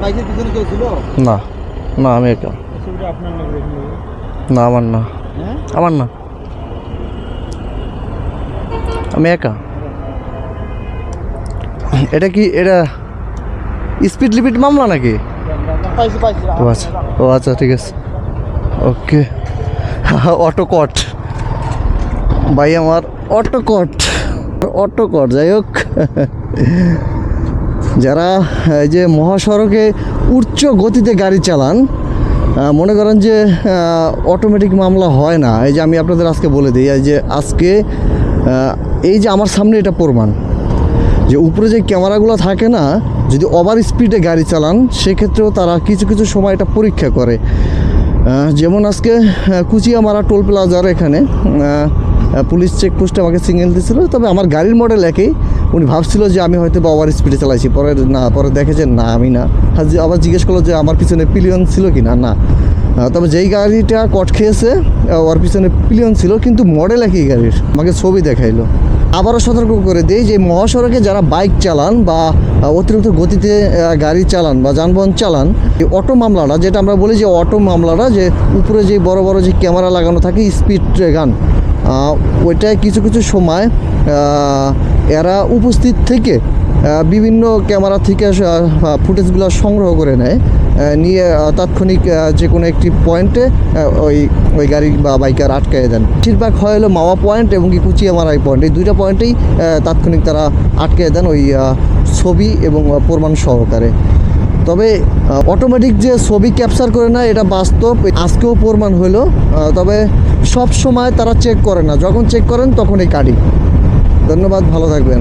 বাইকের পিছনে কেউ ছিল? না না আমি একা। না আমার না। হ্যাঁ? আমার না। আমি একা। এটা কি এটা স্পিড লিমিট মামলা নাকি? ও আচ্ছা ও আচ্ছা ঠিক আছে। ওকে। অটো কট। ভাই আমার অটো কট। অটো কট যাই হোক। যারা এই যে মহাসড়কে উচ্চ গতিতে গাড়ি চালান মনে করেন যে অটোমেটিক মামলা হয় না। এই যে আমি আপনাদের আজকে বলে দিই, এই যে আজকে এই যে আমার সামনে এটা প্রমাণ, যে উপরে যে ক্যামেরাগুলো থাকে না, যদি ওভার স্পিডে গাড়ি চালান, সেক্ষেত্রেও তারা কিছু কিছু সময় এটা পরীক্ষা করে। যেমন আজকে কুচিয়ামারা টোল প্লাজার এখানে পুলিশ চেকপোস্টে আমাকে সিগন্যাল দিয়েছিল, তবে আমার গাড়ির মডেল একই। উনি ভাবছিল যে আমি হয়তো বা ওভার স্পিডে চালাইছি। পরে না, পরে দেখে যে না, আমি না। আবার জিজ্ঞেস করল যে আমার পিছনে পিলিয়ন ছিল কি না না। তবে যেই গাড়িটা কট খেয়েছে ওর পিছনে পিলিয়ন ছিল, কিন্তু মডেল একই গাড়ির। আমাকে ছবি দেখাইলো। আবারও সতর্ক করে দেই যে মহাসড়কে যারা বাইক চালান বা অতিরিক্ত গতিতে গাড়ি চালান বা যানবাহন চালান, এই অটো মামলাটা, যেটা আমরা বলি যে অটো মামলাটা, যে উপরে যে বড় বড় যে ক্যামেরা লাগানো থাকে স্পিড গান ওইটায় কিছু কিছু সময় এরা উপস্থিত থেকে বিভিন্ন ক্যামেরা থেকে ফুটেজগুলো সংগ্রহ করে নেয়। নিয়ে তাৎক্ষণিক যে কোনো একটি পয়েন্টে ওই ওই গাড়ি বা বাইকার আটকায় দেন। বেশিরভাগ হয় হলো মাওয়া পয়েন্ট এবং কি কুচিয়ামারাই পয়েন্ট। এই দুইটা পয়েন্টেই তাৎক্ষণিক তারা আটকে দেন ওই ছবি এবং প্রমাণ সহকারে। তবে অটোমেটিক যে ছবি ক্যাপচার করে না এটা বাস্তব। আজকেও প্রমাণ হলো তবে সব সময় তারা চেক করে না। যখন চেক করেন তখনই কাটি ধন্যবাদ, ভালো থাকবেন।